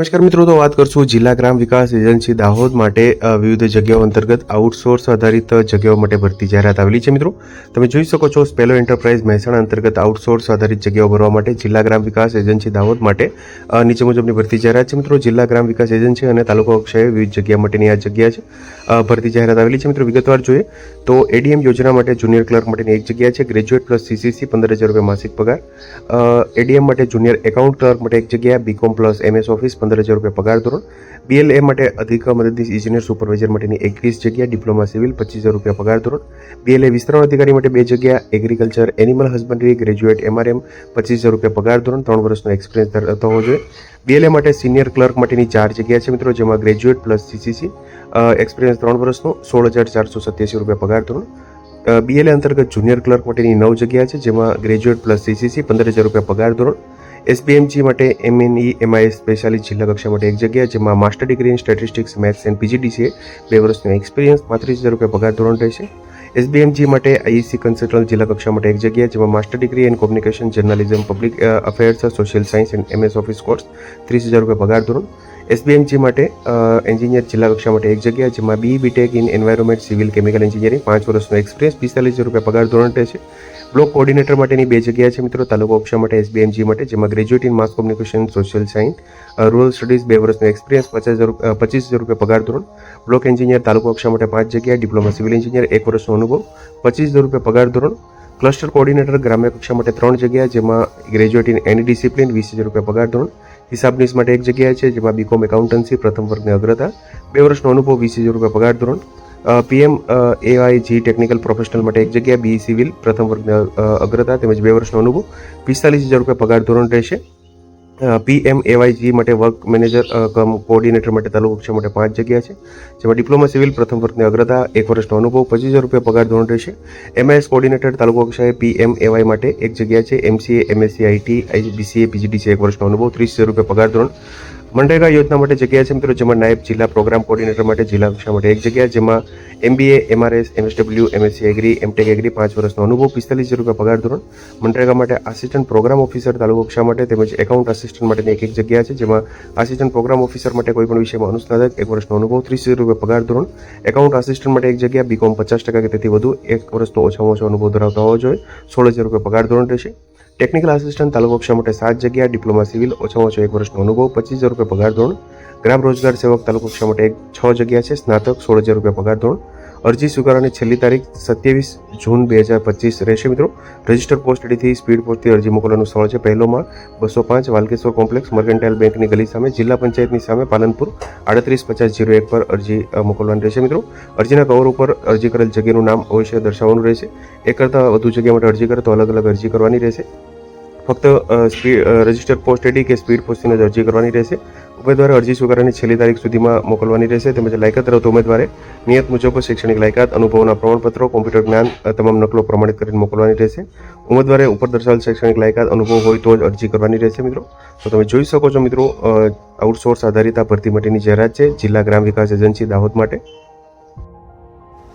નમસ્કાર મિત્રો, તો વાત કરશું જિલ્લા ગ્રામ વિકાસ એજન્સી દાહોદ માટે વિવિધ જગ્યાઓ અંતર્ગત આઉટસોર્સ આધારિત જગ્યાઓ માટે ભરતી જાહેરાત આવેલી છે મિત્રો. તમે જોઈ શકો છો, સ્પેલો એન્ટરપ્રાઇઝ મહેસાણા અંતર્ગત આઉટસોર્સ આધારિત જગ્યાઓ ભરવા માટે જિલ્લા ગ્રામ વિકાસ એજન્સી દાહોદ માટે નીચે મુજબની ભરતી જાહેરાત છે મિત્રો. જિલ્લા ગ્રામ વિકાસ એજન્સી અને તાલુકા કક્ષાએ વિવિધ જગ્યા માટેની આ જગ્યા છે. ભરતી જાહેરાત આવેલી છે મિત્રો. વિગતવાર જોઈએ તો એડીએમ યોજના માટે જુનિયર ક્લર્ક માટેની એક જગ્યા છે. ગ્રેજ્યુએટ પ્લસ સીસીસી પંદર હજાર રૂપિયા માસિક પગાર. એડીએમ માટે જુનિયર એકાઉન્ટ ક્લર્ક માટે એક જગ્યા. બીકોમ પ્લસ એમએસ ઓફિસ પંદર હજાર રૂપિયા પગાર ધોરણ. બીએલએ માટે અધિક મદદનીશ ઇજનેર સુપરવાઇઝર માટેની એકવીસ જગ્યા ડિપ્લોમા સિવિલ પચીસ હજાર રૂપિયા પગાર ધોરણ. બીએલએ વિસ્તરણ અધિકારી માટે બે જગ્યા agriculture animal husbandry graduate MRM પચીસ હજાર રૂપિયા પગાર ધોરણ. ત્રણ વર્ષનો એક્સપિરિયન્સ ધરાવતો હોવો જોઈએ. બીએલએ માટે સિનિયર ક્લર્ક માટેની ચાર જગ્યા છે મિત્રો, જેમાં ગ્રેજ્યુએટ પ્લસ સીસીસી એક્સપિરિયન્સ ત્રણ વર્ષનો, સોળ હજાર ચારસો સત્યાસી રૂપિયા પગાર ધોરણ. બીએલએ અંતર્ગત જુનિયર ક્લર્ક માટેની નવ જગ્યા છે, જેમાં ગ્રેજ્યુએટ પ્લસ સીસીસી પંદર હજાર રૂપિયા પગાર ધોરણ. એસબીએમજી માટે એમએનઈ, એમઆઈ સ્પેશિયાલિસ્ટ જિલ્લા કક્ષા માટે એક જગ્યા જેમાં master degree in statistics maths and PGDCA બે વર્ષનો એક્સપિરિયન્સ પાંત્રીસ હજાર રૂપિયા પગાર ધોરણ રહેશે. એસબીએમજી માટે આઈસી કન્સલ્ટન્ટ જિલ્લા કક્ષા માટે એક જગ્યા જેમાં master degree and communication journalism public affairs social science and MS office course ત્રીસ હજાર રૂપિયા પગાર ધોરણ. એસબીએમજી માટે એન્જિનિયર જિલ્લા કક્ષા માટે એક જગ્યા જેમાં B BTech in environment civil chemical engineering પાંચ વર્ષનો એક્સપિરિયન્સ પિસ્તાલીસ રૂપિયા પગાર ધોરણ રહેશે. બ્લોક કોર્ડિનેટર માટેની બે જગ્યા છે મિત્રો. તાલુકા કક્ષા માટે એસબીએમજી માટે, જેમાં graduate in mass communication social science rural studies બે વર્ષનો એક્સપિરિયન્સ પચાસ હજાર પચીસ હજાર રૂપિયા પગાર ધોરણ. બ્લોક એન્જિનિયર, તાલુકા કક્ષા માટે પાંચ જગ્યા ડિપ્લોમા સિવિલ એન્જિનિયર એક વર્ષનો અનુભવ, પચીસ હજાર રૂપિયા પગાર ધોરણ. ક્લસ્ટર કોર્ડિનેટર ગ્રામ્ય કક્ષા માટે ત્રણ જગ્યા, જેમાં ગ્રેજ્યુએટ ઇન એની ડિસિપ્લિન વીસ હજાર રૂપિયા પગાર ધોરણ. હિસાબનીસ માટે એક જગ્યા છે, જેમાં બીકોમ એકાઉન્ટન્સી પ્રથમ વર્ગની અગ્રતા, બે વર્ષનો અનુભવ, વીસ હજાર રૂપિયા પગાર ધોરણ. પીએમ એઆઈજી ટેકનિકલ પ્રોફેશનલ માટે એક જગ્યા બી સિવિલ, પ્રથમ વર્ગની અગ્રતા તેમજ બે વર્ષનો અનુભવ. પિસ્તાલીસ હજાર રૂપિયા પગાર ધોરણ રહેશે. પીએમ એવાયજી માટે વર્ક મેનેજર કમ, કોઓર્ડિનેટર માટે તાલુકા કક્ષા માટે પાંચ જગ્યા છે. જેમાં ડિપ્લોમા સિવિલ, પ્રથમ વર્ગની અગ્રતા, એક વર્ષનો અનુભવ, પચીસ હજાર રૂપિયા પગાર ધોરણ રહેશે. એમઆઈએસ કોઓર્ડિનેટર તાલુકા કક્ષાએ પીએમ એવાય માટે એક જગ્યા છે. એમસીએ એમએસસી આઈટી બીસીએ છે એક વર્ષનો અનુભવ, ત્રીસ હજાર રૂપિયા પગાર ધોરણ. મનરેગા યોજના માટે જગ્યા છે મિત્રો, જેમાં નાયબ જિલ્લા પ્રોગ્રામ કોર્ડિનેટર માટે જિલ્લા કક્ષા માટે એક જગ્યા, જેમાં MBA MRS MSW MSc agri MTech agri પાંચ વર્ષનો અનુભવ, પિસ્તાલીસ રૂપિયા પગાર ધોરણ, મનરેગા માટે આસિસ્ટન્ટ પ્રોગ્રામ ઓફિસર તાલુકા કક્ષા માટે, તેમજ એકાઉન્ટ આસિસ્ટન્ટ માટેની એક એક જગ્યા છે, જેમાં આસિસ્ટન્ટ પ્રોગ્રામ ઓફિસર માટે કોઈ પણ વિષયમાં અનુસ્નાતક, એક વર્ષનો અનુભવ, ત્રીસ રૂપિયા પગાર ધોરણ એકાઉન્ટ આસિસ્ટન્ટ માટે એક જગ્યા બીકોમ પચાસ ટકા કે તેથી વધુ, એક વર્ષનો ઓછામાં ઓછો અનુભવ ધરાવતા હોવો જોઈએ, સોળ હજાર રૂપિયા પગાર ધોરણ રહેશે. ટેકનિકલ આસિસ્ટન્ટ તાલુકા કક્ષા માટે સાત જગ્યા ડિપ્લોમા સિવિલ ઓછામાં ઓછો એક વર્ષનો અનુભવ, પચીસ હજાર રૂપિયા પગાર ધોરણ. ગ્રામ રોજગાર સેવક, તાલુકા કક્ષા માટે એક છ જગ્યા છે, સ્નાતક સોળ હજાર રૂપિયા પગાર ધોરણ. અરજી સ્વીકારવાની છેલ્લી તારીખ સત્યાવીસ જૂન બે હજાર પચીસ રહેશે મિત્રો. રજિસ્ટર પોસ્ટ એડીથી સ્પીડ પોસ્ટથી અરજી મોકલવાનું સ્થળ છે પહેલોમાં બસો પાંચ, વાલકેશ્વર કોમ્પ્લેક્સ મર્કેન્ટાઇલ બેંકની ગલી સામે, જિલ્લા પંચાયતની સામે, પાલનપુર, આડત્રીસ પચાસ જીરો એક પર અરજી મોકલવાની રહેશે મિત્રો. અરજીના કવર ઉપર અરજી કરેલ જગ્યાનું નામ અવશ્ય દર્શાવવાનું રહેશે. એક કરતાં વધુ જગ્યા માટે અરજી કરે તો અલગ અલગ અરજી કરવાની રહેશે. ફક્ત સ્પીડ રજિસ્ટર પોસ્ટ એડી કે સ્પીડ પોસ્ટની જ અરજી કરવાની રહેશે. ઉમેદવારે અરજી સ્વીકારવાની છેલ્લી તારીખ સુધીમાં મોકલવાની રહેશે તેમજ લાયકાત ધરાવતો ઉમેદવારે નિયત મુજબ શૈક્ષણિક લાયકાત, અનુભવના પ્રમાણપત્રો, કોમ્પ્યુટર જ્ઞાન તમામ નકલો પ્રમાણિત કરીને મોકલવાની રહેશે. ઉમેદવારે ઉપર દર્શાવેલ શૈક્ષણિક લાયકાત, અનુભવ હોય તો જ અરજી કરવાની રહેશે મિત્રો. તો તમે જોઈ શકો છો મિત્રો આઉટસોર્સ આધારિત આ ભરતી માટેની જાહેરાત છે જિલ્લા ગ્રામ વિકાસ એજન્સી દાહોદ માટે.